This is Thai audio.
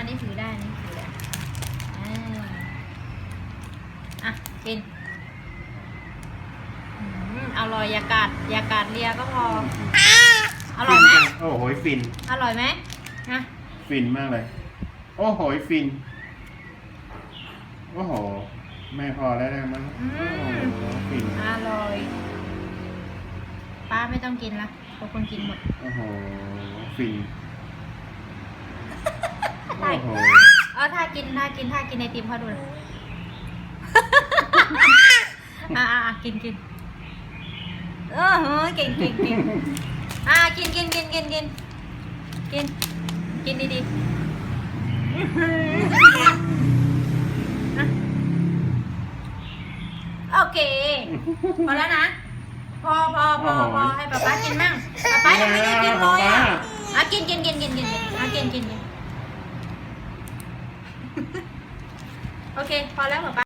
อันนี้ถือได้อันนี้ถือได้อ่าอะกินอืมอร่อยอย่ากาดอย่ากาดเลียก็พอ อร่อยไหมฟินจังโอ้โหฟิน อร่อยไหมนะฟินมากเลย โอ้โหฟิน โอ้โห ไม่พอแล้วนะมันโอ้โหฟิน อร่อย ป้าไม่ต้องกินละทุกคนกินหมด โอ้โหฟินใช่โอ้โห เออถ้ากินถ้ากินถ้ากินไอติมเขาดูนะอ่าอ่ากินกินเออเฮ้ยเก่งเก่งเก่งอ่ากินกินกินกินกินกินกินดีดีโอเคพอแล้วนะพอพอพอพอให้ป๊าป๊ากินมั่งป๊าป๊ายังไม่ได้กินเลยอะอะกินกินกินกินกินกินอะกินกินกิน โอเค พอแล้วหมอป้า